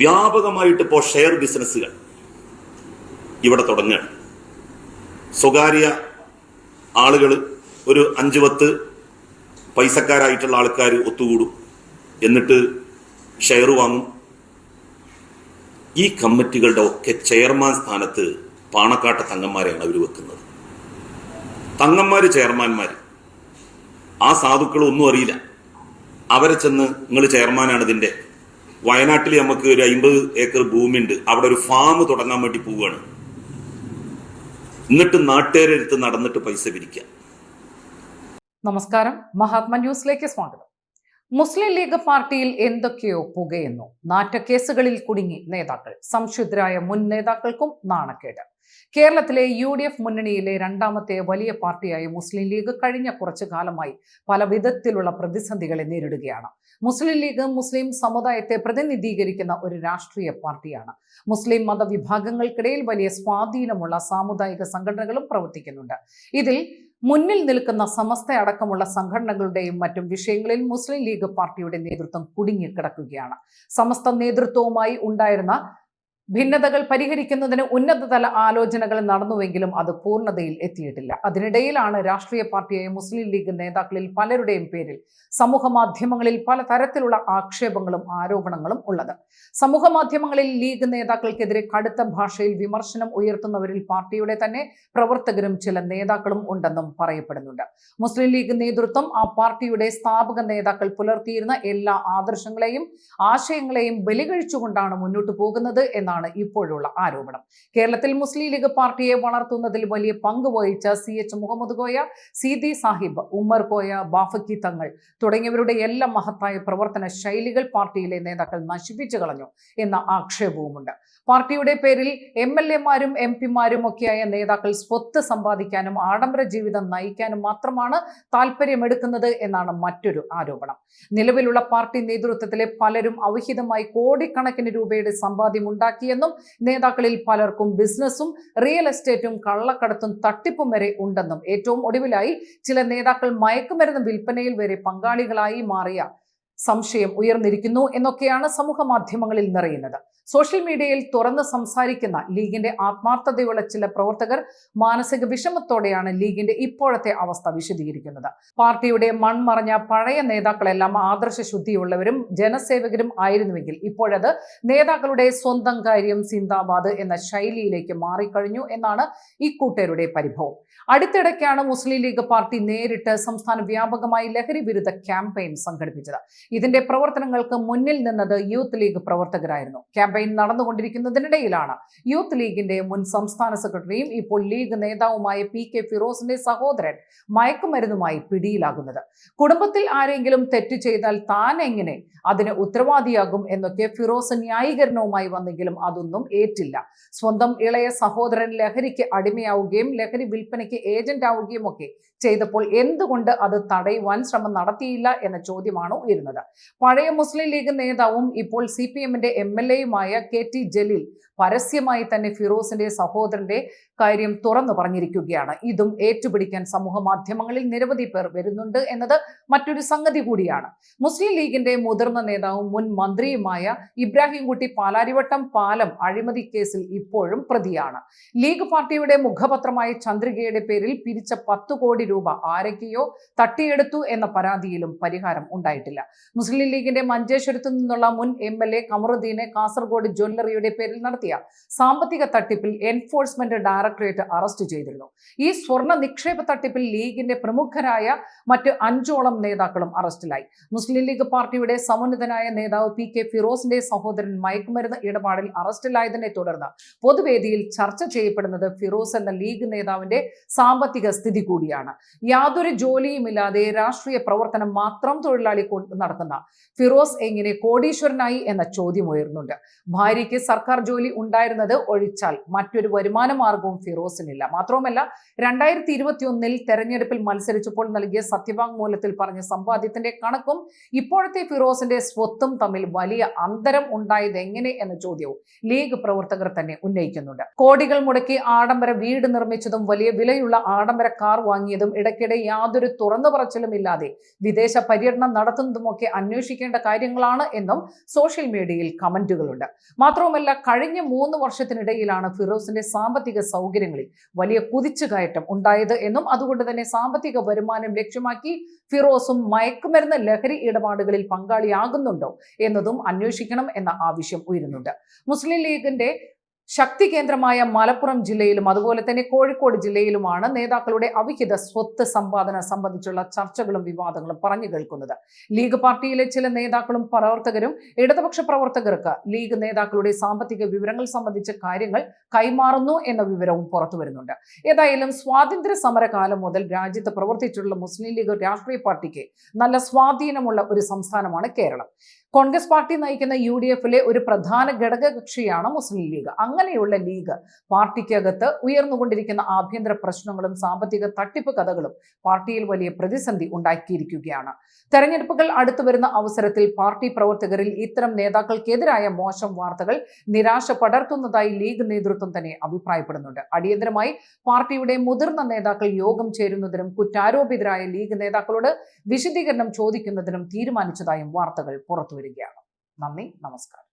വ്യാപകമായിട്ട് ഇപ്പോൾ ഷെയർ ബിസിനസ്സുകൾ ഇവിടെ തുടങ്ങുകയാണ്. സ്വകാര്യ ആളുകൾ ഒരു അഞ്ച് പത്ത് പൈസക്കാരായിട്ടുള്ള ആൾക്കാർ ഒത്തുകൂടും. എന്നിട്ട് ഷെയർ വാങ്ങും. ഈ കമ്മിറ്റികളുടെ ഒക്കെ ചെയർമാൻ സ്ഥാനത്ത് പാണക്കാട്ട തങ്ങന്മാരെയാണ് അവർ വെക്കുന്നത്. തങ്ങന്മാര് ചെയർമാൻമാർ ആ സാധുക്കൾ ഒന്നും അറിയില്ല. അവരെ ചെന്ന് നിങ്ങൾ ചെയർമാനാണ് ഇതിന്റെ വയനാട്ടിൽ നമുക്ക് ഒരു അമ്പത് ഏക്കർ ഭൂമി ഉണ്ട് അവിടെ ഒരു ഫാം തുടങ്ങാൻ വേണ്ടി പോവുകയാണ്. എന്നിട്ട് നാട്ടുകാരെ അടുത്ത് നടന്നിട്ട് പൈസ പിരിക്കുക നമസ്കാരം. മഹാത്മ ന്യൂസിലേക്ക് സ്വാഗതം. മുസ്ലിം ലീഗ് പാർട്ടിയിൽ എന്തൊക്കെയോ പുകയുന്നു. നാറ്റക്കേസുകളിൽ കുടുങ്ങി നേതാക്കൾ. സംശുദ്ധരായ മുൻ നേതാക്കൾക്കും നാണക്കേട്. കേരളത്തിലെ യു ഡി എഫ് മുന്നണിയിലെ രണ്ടാമത്തെ വലിയ പാർട്ടിയായ മുസ്ലിം ലീഗ് കഴിഞ്ഞ കുറച്ചു കാലമായി പല വിധത്തിലുള്ള പ്രതിസന്ധികളെ നേരിടുകയാണ്. മുസ്ലിം ലീഗ് മുസ്ലിം സമുദായത്തെ പ്രതിനിധീകരിക്കുന്ന ഒരു രാഷ്ട്രീയ പാർട്ടിയാണ്. മുസ്ലിം മതവിഭാഗങ്ങൾക്കിടയിൽ വലിയ സ്വാധീനമുള്ള സാമുദായിക സംഘടനകളും പ്രവർത്തിക്കുന്നുണ്ട്. ഇതിൽ മുന്നിൽ നിൽക്കുന്ന സമസ്ത അടക്കമുള്ള സംഘടനകളുടെയും മറ്റും വിഷയങ്ങളിൽ മുസ്ലിം ലീഗ് പാർട്ടിയുടെ നേതൃത്വം കുടുങ്ങിക്കിടക്കുകയാണ്. സമസ്ത നേതൃത്വവുമായി ഉണ്ടായിരുന്ന ഭിന്നതകൾ പരിഹരിക്കുന്നതിന് ഉന്നതതല ആലോചനകൾ നടന്നുവെങ്കിലും അത് പൂർണതയിൽ എത്തിയിട്ടില്ല. അതിനിടയിലാണ് രാഷ്ട്രീയ പാർട്ടിയായ മുസ്ലിം ലീഗ് നേതാക്കളിൽ പലരുടെയും പേരിൽ സമൂഹ മാധ്യമങ്ങളിൽ പല തരത്തിലുള്ള ആക്ഷേപങ്ങളും ആരോപണങ്ങളും ഉള്ളത്. സമൂഹ മാധ്യമങ്ങളിൽ ലീഗ് നേതാക്കൾക്കെതിരെ കടുത്ത ഭാഷയിൽ വിമർശനം ഉയർത്തുന്നവരിൽ പാർട്ടിയുടെ തന്നെ പ്രവർത്തകരും ചില നേതാക്കളും ഉണ്ടെന്നും പറയപ്പെടുന്നുണ്ട്. മുസ്ലിം ലീഗ് നേതൃത്വം ആ പാർട്ടിയുടെ സ്ഥാപക നേതാക്കൾ പുലർത്തിയിരുന്ന എല്ലാ ആദർശങ്ങളെയും ആശയങ്ങളെയും ബലികഴിച്ചുകൊണ്ടാണ് മുന്നോട്ട് പോകുന്നത് എന്നാണ് ഇപ്പോഴുള്ള ആരോപണം. കേരളത്തിൽ മുസ്ലിം ലീഗ് പാർട്ടിയെ വളർത്തുന്നതിൽ വലിയ പങ്ക് വഹിച്ച സി എച്ച് മുഹമ്മദ് കോയ സീതി സാഹിബ് ഉമ്മർ കോയ ബാഫക്കി തങ്ങൾ തുടങ്ങിയവരുടെ എല്ലാ മഹത്തായ പ്രവർത്തന ശൈലികൾ പാർട്ടിയിലെ നേതാക്കൾ നശിപ്പിച്ചു കളഞ്ഞു എന്ന ആക്ഷേപവുമുണ്ട്. പാർട്ടിയുടെ പേരിൽ എം എൽ എമാരും എം പിമാരും ഒക്കെയായ നേതാക്കൾ സ്വത്ത് സമ്പാദിക്കാനും ആഡംബര ജീവിതം നയിക്കാനും മാത്രമാണ് താല്പര്യമെടുക്കുന്നത് എന്നാണ് മറ്റൊരു ആരോപണം. നിലവിലുള്ള പാർട്ടി നേതൃത്വത്തിലെ പലരും അവിഹിതമായി കോടിക്കണക്കിന് രൂപയുടെ സമ്പാദ്യം ഉണ്ടാക്കിയെന്നും നേതാക്കളിൽ പലർക്കും ബിസിനസ്സും റിയൽ എസ്റ്റേറ്റും കള്ളക്കടത്തും തട്ടിപ്പും വരെ ഉണ്ടെന്നും ഏറ്റവും ഒടുവിലായി ചില നേതാക്കൾ മയക്കുമരുന്ന് വിൽപ്പനയിൽ വരെ പങ്കാളികളായി മാറിയ സംശയം ഉയർന്നിരിക്കുന്നു എന്നൊക്കെയാണ് സമൂഹ മാധ്യമങ്ങളിൽ നിറയുന്നത്. സോഷ്യൽ മീഡിയയിൽ തുറന്ന് സംസാരിക്കുന്ന ലീഗിന്റെ ആത്മാർത്ഥതയുള്ള ചില പ്രവർത്തകർ മാനസിക വിഷമത്തോടെയാണ് ലീഗിന്റെ ഇപ്പോഴത്തെ അവസ്ഥ വിശദീകരിക്കുന്നത്. പാർട്ടിയുടെ മൺമറഞ്ഞ പഴയ നേതാക്കളെല്ലാം ആദർശ ശുദ്ധിയുള്ളവരും ജനസേവകരും ആയിരുന്നുവെങ്കിൽ ഇപ്പോഴത് നേതാക്കളുടെ സ്വന്തം കാര്യം സിന്ദാബാദ് എന്ന ശൈലിയിലേക്ക് മാറിക്കഴിഞ്ഞു എന്നാണ് ഇക്കൂട്ടരുടെ പരിഭവം. അടുത്തിടയ്ക്കാണ് മുസ്ലിം ലീഗ് പാർട്ടി നേരിട്ട് സംസ്ഥാന വ്യാപകമായി ലഹരി വിരുദ്ധ ക്യാമ്പയിൻ സംഘടിപ്പിച്ചത്. ഇതിന്റെ പ്രവർത്തനങ്ങൾക്ക് മുന്നിൽ നിന്നത് യൂത്ത് ലീഗ് പ്രവർത്തകരായിരുന്നു. ക്യാമ്പയിൻ നടന്നുകൊണ്ടിരിക്കുന്നതിനിടയിലാണ് യൂത്ത് ലീഗിന്റെ മുൻ സംസ്ഥാന സെക്രട്ടറിയും ഇപ്പോൾ ലീഗ് നേതാവുമായ പി കെ ഫിറോസിന്റെ സഹോദരൻ മയക്കുമരുന്നുമായി പിടിയിലാകുന്നത്. കുടുംബത്തിൽ ആരെങ്കിലും തെറ്റ് ചെയ്താൽ താൻ എങ്ങനെ അതിന് ഉത്തരവാദിയാകും എന്നൊക്കെ ഫിറോസ് ന്യായീകരണവുമായി വന്നെങ്കിലും അതൊന്നും ഏറ്റില്ല. സ്വന്തം ഇളയ സഹോദരൻ ലഹരിക്ക് അടിമയാവുകയും ലഹരി വിൽപ്പനയ്ക്ക് ഏജന്റ് ആവുകയും ഒക്കെ ചെയ്തപ്പോൾ എന്തുകൊണ്ട് അത് തടയുവാൻ ശ്രമം നടത്തിയില്ല എന്ന ചോദ്യമാണ് ഉയരുന്നത്. പഴയ മുസ്ലിം ലീഗ് നേതാവും ഇപ്പോൾ സി പി എമ്മിന്റെ എം എൽ എയുമായ കെ ടി ജലീൽ പരസ്യമായി തന്നെ ഫിറോസിന്റെ സഹോദരന്റെ കാര്യം തുറന്നു പറഞ്ഞിരിക്കുകയാണ്. ഇതും ഏറ്റുപിടിക്കാൻ സമൂഹ മാധ്യമങ്ങളിൽ നിരവധി പേർ വരുന്നുണ്ട് എന്നത് മറ്റൊരു സംഗതി കൂടിയാണ്. മുസ്ലിം ലീഗിന്റെ മുതിർന്ന നേതാവും മുൻ മന്ത്രിയുമായ ഇബ്രാഹിംകുട്ടി പാലാരിവട്ടം പാലം അഴിമതി കേസിൽ ഇപ്പോഴും പ്രതിയാണ്. ലീഗ് പാർട്ടിയുടെ മുഖപത്രമായ ചന്ദ്രികയുടെ പേരിൽ പിരിച്ച പത്തു കോടി രൂപ ആരൊക്കെയോ തട്ടിയെടുത്തു എന്ന പരാതിയിലും പരിഹാരം ഉണ്ടായിട്ടില്ല. മുസ്ലിം ലീഗിന്റെ മഞ്ചേശ്വരത്തു നിന്നുള്ള മുൻ എം എൽ എ കമറുദ്ദീനെ കാസർഗോഡ് ജ്വല്ലറിയുടെ പേരിൽ നടത്തിയ സാമ്പത്തിക തട്ടിപ്പിൽ എൻഫോഴ്സ്മെന്റ് ഡയറക്ടറേറ്റ് അറസ്റ്റ് ചെയ്തിരുന്നു. ഈ സ്വർണ നിക്ഷേപ തട്ടിപ്പിൽ ലീഗിന്റെ പ്രമുഖരായ മറ്റ് അഞ്ചോളം നേതാക്കളും അറസ്റ്റിലായി. മുസ്ലിം ലീഗ് പാർട്ടിയുടെ സമുന്നതനായ നേതാവ് പി കെ ഫിറോസിന്റെ സഹോദരൻ മയക്കുമരുന്ന് ഇടപാടിൽ അറസ്റ്റിലായതിനെ തുടർന്ന് പൊതുവേദിയിൽ ചർച്ച ചെയ്യപ്പെടുന്നത് ഫിറോസ് എന്ന ലീഗ് നേതാവിന്റെ സാമ്പത്തിക സ്ഥിതി കൂടിയാണ്. യാതൊരു ജോലിയുമില്ലാതെ രാഷ്ട്രീയ പ്രവർത്തനം മാത്രം തൊഴിലാളി കൊണ്ട് നടക്കുന്ന ഫിറോസ് എങ്ങനെ കോടീശ്വരനായി എന്ന ചോദ്യം ഉയർന്നുണ്ട് ഭാര്യയ്ക്ക് സർക്കാർ ജോലി ഉണ്ടായിരുന്നത് ഒഴിച്ചാൽ മറ്റൊരു വരുമാന മാർഗവും ഫിറോസിനില്ല. മാത്രവുമല്ല രണ്ടായിരത്തി ഇരുപത്തിയൊന്നിൽ തെരഞ്ഞെടുപ്പിൽ മത്സരിച്ചപ്പോൾ നൽകിയ സത്യവാങ്മൂലത്തിൽ പറഞ്ഞ സമ്പാദ്യത്തിന്റെ കണക്കും ഇപ്പോഴത്തെ ഫിറോസിന്റെ സ്വത്തും തമ്മിൽ വലിയ അന്തരം ഉണ്ടായത് എങ്ങനെ എന്ന ചോദ്യവും ലീഗ് പ്രവർത്തകർ തന്നെ ഉന്നയിക്കുന്നുണ്ട്. കോടികൾ മുടക്കി ആഡംബര വീട് നിർമ്മിച്ചതും വലിയ വിലയുള്ള ആഡംബര കാർ വാങ്ങിയതും ഇടയ്ക്കിടെ യാതൊരു തുറന്നു പറച്ചിലും ഇല്ലാതെ വിദേശ പര്യടനം നടത്തുന്നതുമൊക്കെ ഒക്കെ അന്വേഷിക്കേണ്ട കാര്യങ്ങളാണ് എന്നും സോഷ്യൽ മീഡിയയിൽ കമന്റുകളുണ്ട്. മാത്രവുമല്ല കഴിഞ്ഞ മൂന്ന് വർഷത്തിനിടയിലാണ് ഫിറോസിന്റെ സാമ്പത്തിക സൗകര്യങ്ങളിൽ വലിയ കുതിച്ചുകയറ്റം ഉണ്ടായത് എന്നും അതുകൊണ്ട് തന്നെ സാമ്പത്തിക വരുമാനം ലക്ഷ്യമാക്കി ഫിറോസും മയക്കുമരുന്ന് ലഹരി ഇടപാടുകളിൽ പങ്കാളിയാകുന്നുണ്ടോ എന്നതും അന്വേഷിക്കണം എന്ന ആവശ്യം ഉയരുന്നുണ്ട്. മുസ്ലിം ലീഗിന്റെ ശക്തി കേന്ദ്രമായ മലപ്പുറം ജില്ലയിലും അതുപോലെ തന്നെ കോഴിക്കോട് ജില്ലയിലുമാണ് നേതാക്കളുടെ അവിഹിത സ്വത്ത് സമ്പാദന സംബന്ധിച്ചുള്ള ചർച്ചകളും വിവാദങ്ങളും പറഞ്ഞു കേൾക്കുന്നത്. ലീഗ് പാർട്ടിയിലെ ചില നേതാക്കളും പ്രവർത്തകരും ഇടതുപക്ഷ പ്രവർത്തകർക്ക് ലീഗ് നേതാക്കളുടെ സാമ്പത്തിക വിവരങ്ങൾ സംബന്ധിച്ച കാര്യങ്ങൾ കൈമാറുന്നു എന്ന വിവരവും പുറത്തു വരുന്നുണ്ട്. ഏതായാലും സ്വാതന്ത്ര്യ സമരകാലം മുതൽ രാജ്യത്ത് പ്രവർത്തിച്ചിട്ടുള്ള മുസ്ലിം ലീഗ് രാഷ്ട്രീയ പാർട്ടിക്ക് നല്ല സ്വാധീനമുള്ള ഒരു സംസ്ഥാനമാണ് കേരളം. കോൺഗ്രസ് പാർട്ടി നയിക്കുന്ന യു ഒരു പ്രധാന ഘടക കക്ഷിയാണ് മുസ്ലിം ലീഗ്. അങ്ങനെയുള്ള ലീഗ് പാർട്ടിക്കകത്ത് ഉയർന്നുകൊണ്ടിരിക്കുന്ന ആഭ്യന്തര പ്രശ്നങ്ങളും സാമ്പത്തിക തട്ടിപ്പ് കഥകളും പാർട്ടിയിൽ വലിയ പ്രതിസന്ധി ഉണ്ടാക്കിയിരിക്കുകയാണ്. തെരഞ്ഞെടുപ്പുകൾ അടുത്തു വരുന്ന അവസരത്തിൽ പാർട്ടി പ്രവർത്തകരിൽ ഇത്തരം നേതാക്കൾക്കെതിരായ മോശം വാർത്തകൾ നിരാശ പടർത്തുന്നതായി ലീഗ് നേതൃത്വം തന്നെ അഭിപ്രായപ്പെടുന്നുണ്ട്. അടിയന്തരമായി പാർട്ടിയുടെ മുതിർന്ന നേതാക്കൾ യോഗം ചേരുന്നതിനും കുറ്റാരോപിതരായ ലീഗ് നേതാക്കളോട് വിശദീകരണം ചോദിക്കുന്നതിനും തീരുമാനിച്ചതായും വാർത്തകൾ പുറത്തുവരികയാണ്. നന്ദി നമസ്കാരം.